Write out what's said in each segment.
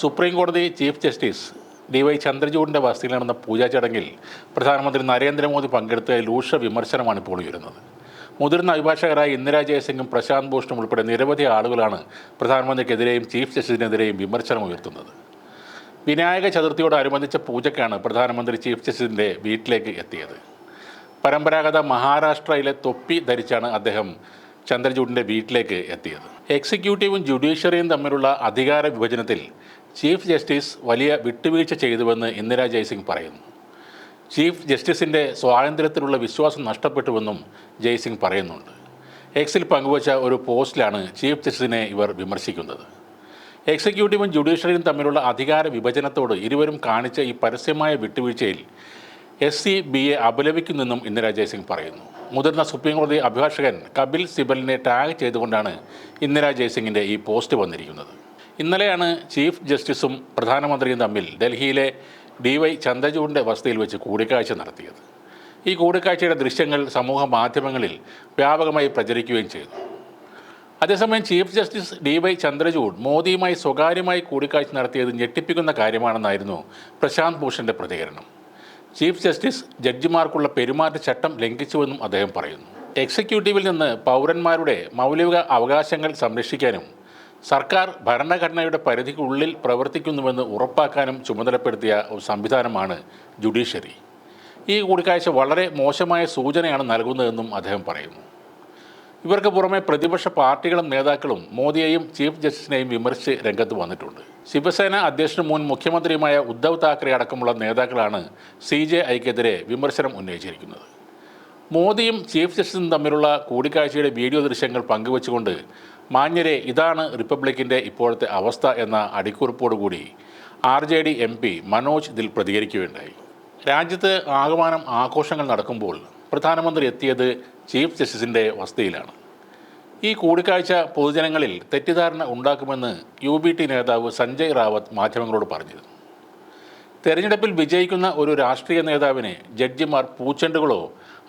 Supreme കോടതി chief justice D Y ചന്ദ്രചൂഡിന്റെ വസതിയിൽ നടന്ന പൂജാ ചടങ്ങിൽ പ്രധാനമന്ത്രി നരേന്ദ്രമോദി പങ്കെടുത്ത രൂക്ഷ വിമർശനമാണ് ഇപ്പോൾ ഉയരുന്നത്. മുതിർന്ന അഭിഭാഷകരായ ഇന്ദിരാ ജയസിംഗും പ്രശാന്ത് ഭൂഷണും ഉൾപ്പെടെ നിരവധി ആളുകളാണ് പ്രധാനമന്ത്രിക്കെതിരെയും ചീഫ് ജസ്റ്റിസിനെതിരെയും വിമർശനം ഉയർത്തുന്നത്. വിനായക ചതുർത്ഥിയോടനുബന്ധിച്ച പൂജയ്ക്കാണ് പ്രധാനമന്ത്രി ചീഫ് ജസ്റ്റിസിന്റെ വീട്ടിലേക്ക് എത്തിയത്. പരമ്പരാഗത മഹാരാഷ്ട്രയിലെ തൊപ്പി ധരിച്ചാണ് അദ്ദേഹം ചന്ദ്രചൂഡിന്റെ വീട്ടിലേക്ക് എത്തിയത്. എക്സിക്യൂട്ടീവും ജുഡീഷ്യറിയും തമ്മിലുള്ള അധികാര വിഭജനത്തിൽ ചീഫ് ജസ്റ്റിസ് വലിയ വിട്ടുവീഴ്ച ചെയ്തുവെന്ന് ഇന്ദിരാ ജയ്സിംഗ് പറയുന്നു. ചീഫ് ജസ്റ്റിസിന്റെ സ്വാതന്ത്ര്യത്തിലുള്ള വിശ്വാസം നഷ്ടപ്പെട്ടുവെന്നും ജയ്സിംഗ് പറയുന്നുണ്ട്. എക്സിൽ പങ്കുവച്ച ഒരു പോസ്റ്റിലാണ് ചീഫ് ജസ്റ്റിസിനെ ഇവർ വിമർശിക്കുന്നത്. എക്സിക്യൂട്ടീവും ജുഡീഷ്യറിയും തമ്മിലുള്ള അധികാര വിഭജനത്തോട് ഇരുവരും കാണിച്ച ഈ പരസ്യമായ വിട്ടുവീഴ്ചയിൽ എസ് സി ബി എ അപലപിക്കുന്നെന്നും ഇന്ദിരാ ജയ്സിംഗ് പറയുന്നു. മുതിർന്ന സുപ്രീം കോടതി അഭിഭാഷകൻ കപിൽ സിബലിനെ ടാഗ് ചെയ്തുകൊണ്ടാണ് ഇന്ദിരാ ജയ്സിംഗിന്റെ ഈ പോസ്റ്റ് വന്നിരിക്കുന്നത്. ഇന്നലെയാണ് ചീഫ് ജസ്റ്റിസും പ്രധാനമന്ത്രിയും തമ്മിൽ ഡൽഹിയിലെ ഡി വൈ ചന്ദ്രചൂഡിന്റെ വസതിയിൽ വെച്ച് കൂടിക്കാഴ്ച നടത്തിയത്. ഈ കൂടിക്കാഴ്ചയുടെ ദൃശ്യങ്ങൾ സമൂഹ മാധ്യമങ്ങളിൽ വ്യാപകമായി പ്രചരിക്കുകയും ചെയ്തു. അതേസമയം chief justice D Y Chandrachud മോദിയുമായി സ്വകാര്യമായി കൂടിക്കാഴ്ച നടത്തിയത് ഞെട്ടിപ്പിക്കുന്ന കാര്യമാണെന്നായിരുന്നു പ്രശാന്ത് ഭൂഷന്റെ പ്രതികരണം. ചീഫ് ജസ്റ്റിസ് ജഡ്ജിമാർക്കുള്ള പെരുമാറ്റച്ചട്ടം ലംഘിച്ചുവെന്നും അദ്ദേഹം പറയുന്നു. എക്സിക്യൂട്ടീവിൽ നിന്ന് പൗരന്മാരുടെ മൗലിക അവകാശങ്ങൾ സംരക്ഷിക്കാനും സർക്കാർ ഭരണഘടനയുടെ പരിധിക്കുള്ളിൽ പ്രവർത്തിക്കുന്നുവെന്ന് ഉറപ്പാക്കാനും ചുമതലപ്പെടുത്തിയ ഒരു സംവിധാനമാണ് ജുഡീഷ്യറി. ഈ കൂടിക്കാഴ്ച വളരെ മോശമായ സൂചനയാണ് നൽകുന്നതെന്നും അദ്ദേഹം പറയുന്നു. ഇവർക്ക് പുറമെ പ്രതിപക്ഷ പാർട്ടികളും നേതാക്കളും മോദിയെയും ചീഫ് ജസ്റ്റിസിനെയും വിമർശിച്ച് രംഗത്ത് വന്നിട്ടുണ്ട്. ശിവസേന അധ്യക്ഷനും മുൻ മുഖ്യമന്ത്രിയുമായ ഉദ്ധവ് താക്കറെ അടക്കമുള്ള നേതാക്കളാണ് സി ജെ ഐക്കെതിരെ വിമർശനം ഉന്നയിച്ചിരിക്കുന്നത്. മോദിയും ചീഫ് ജസ്റ്റിസും തമ്മിലുള്ള കൂടിക്കാഴ്ചയുടെ വീഡിയോ ദൃശ്യങ്ങൾ പങ്കുവച്ചുകൊണ്ട് മാന്യരെ ഇതാണ് റിപ്പബ്ലിക്കിന്റെ ഇപ്പോഴത്തെ അവസ്ഥ എന്ന അടിക്കുറിപ്പോടുകൂടി R J D M P Manoj ഇതിൽ പ്രതികരിക്കുകയുണ്ടായി. രാജ്യത്ത് ആകമാനം ആഘോഷങ്ങൾ നടക്കുമ്പോൾ പ്രധാനമന്ത്രി എത്തിയത് ചീഫ് ജസ്റ്റിസിന്റെ വസതിയിലാണ്. ഈ കൂടിക്കാഴ്ച പൊതുജനങ്ങളിൽ തെറ്റിദ്ധാരണ ഉണ്ടാക്കുമെന്ന് യു ബി ടി നേതാവ് സഞ്ജയ് റാവത്ത് മാധ്യമങ്ങളോട് പറഞ്ഞിരുന്നു. തെരഞ്ഞെടുപ്പിൽ വിജയിക്കുന്ന ഒരു രാഷ്ട്രീയ നേതാവിനെ ജഡ്ജിമാർ പൂച്ചെണ്ടുകളോ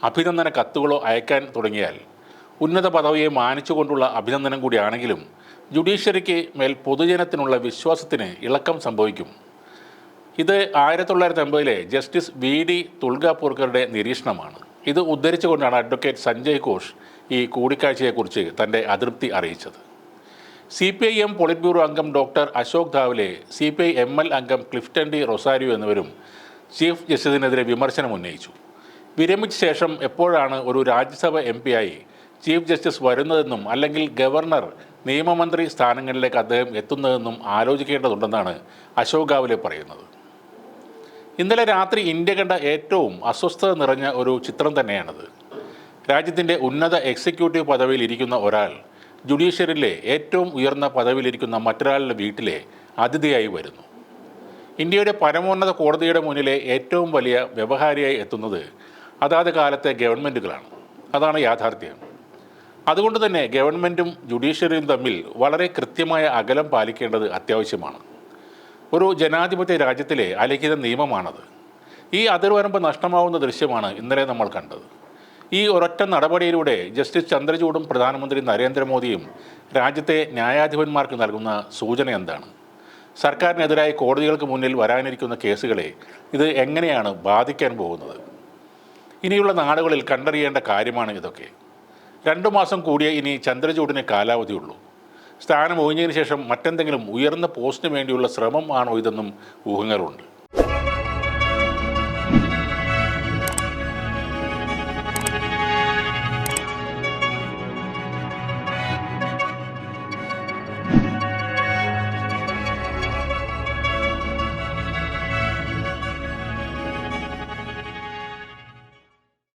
അഭിനന്ദന കത്തുകളോ അയക്കാൻ തുടങ്ങിയാൽ ഉന്നത പദവിയെ മാനിച്ചുകൊണ്ടുള്ള അഭിനന്ദനം കൂടിയാണെങ്കിലും ജുഡീഷ്യറിക്ക് മേൽ പൊതുജനത്തിനുള്ള വിശ്വാസത്തിന് ഇളക്കം സംഭവിക്കും. ഇത് ആയിരത്തി തൊള്ളായിരത്തി അമ്പതിലെ ജസ്റ്റിസ് വി ഡി തുൽഗാപൂർക്കറുടെ നിരീക്ഷണമാണ്. ഇത് ഉദ്ധരിച്ചുകൊണ്ടാണ് അഡ്വക്കേറ്റ് സഞ്ജയ് ഘോഷ് ഈ കൂടിക്കാഴ്ചയെക്കുറിച്ച് തന്റെ അതൃപ്തി അറിയിച്ചത്. C P I M polit bureau അംഗം doctor Ashok Dhawale C P I M L അംഗം ക്ലിഫ്റ്റൻ ഡി റൊസാരിയോ എന്നിവരും ചീഫ് ജസ്റ്റിസിനെതിരെ വിമർശനം ഉന്നയിച്ചു. വിരമിച്ച ശേഷം എപ്പോഴാണ് ഒരു രാജ്യസഭ എം ആയി ചീഫ് ജസ്റ്റിസ് വരുന്നതെന്നും അല്ലെങ്കിൽ ഗവർണർ നിയമമന്ത്രി സ്ഥാനങ്ങളിലേക്ക് അദ്ദേഹം എത്തുന്നതെന്നും ആലോചിക്കേണ്ടതുണ്ടെന്നാണ് അശോക് ഗാവലെ പറയുന്നത്. ഇന്നലെ രാത്രി ഇന്ത്യ കണ്ട ഏറ്റവും അസ്വസ്ഥത നിറഞ്ഞ ഒരു ചിത്രം തന്നെയാണത്. രാജ്യത്തിന്റെ ഉന്നത എക്സിക്യൂട്ടീവ് പദവിയിൽ ഇരിക്കുന്ന ഒരാൾ ജുഡീഷ്യറിയിലെ ഏറ്റവും ഉയർന്ന പദവിയിലിരിക്കുന്ന മറ്റൊരാളുടെ വീട്ടിലെ അതിഥിയായി വരുന്നു. ഇന്ത്യയുടെ പരമോന്നത കോടതിയുടെ മുന്നിലെ ഏറ്റവും വലിയ വ്യവഹാരിയായി എത്തുന്നത് അതാത് കാലത്തെ ഗവൺമെന്റുകളാണ് അതാണ് യാഥാർത്ഥ്യം. അതുകൊണ്ട് തന്നെ ഗവൺമെന്റും ജുഡീഷ്യറിയും തമ്മിൽ വളരെ കൃത്യമായ അകലം പാലിക്കേണ്ടത് അത്യാവശ്യമാണ്. ഒരു ജനാധിപത്യ രാജ്യത്തിലെ അലിഖിത നിയമമാണത്. ഈ അതിർവരമ്പ് നഷ്ടമാവുന്ന ദൃശ്യമാണ് ഇന്നലെ നമ്മൾ കണ്ടത്. ഈ ഒരൊറ്റ നടപടിയിലൂടെ ജസ്റ്റിസ് ചന്ദ്രചൂഡും പ്രധാനമന്ത്രി നരേന്ദ്രമോദിയും രാജ്യത്തെ ന്യായാധിപന്മാർക്ക് നൽകുന്ന സൂചന എന്താണ്? സർക്കാരിനെതിരായി കോടതികൾക്ക് മുന്നിൽ വരാനിരിക്കുന്ന കേസുകളെ ഇത് എങ്ങനെയാണ് ബാധിക്കാൻ പോകുന്നത്? ഇനിയുള്ള നാടുകളിൽ കണ്ടറിയേണ്ട കാര്യമാണ് ഇതൊക്കെ. രണ്ടു മാസം കൂടിയേ ഇനി ചന്ദ്രചൂടിന് കാലാവധിയുള്ളൂ സ്ഥാനം ഒഴിഞ്ഞതിന് ശേഷം മറ്റെന്തെങ്കിലും ഉയർന്ന പോസ്റ്റിന് വേണ്ടിയുള്ള ശ്രമം ആണോ ഇതെന്നും ഊഹങ്ങളുണ്ട്.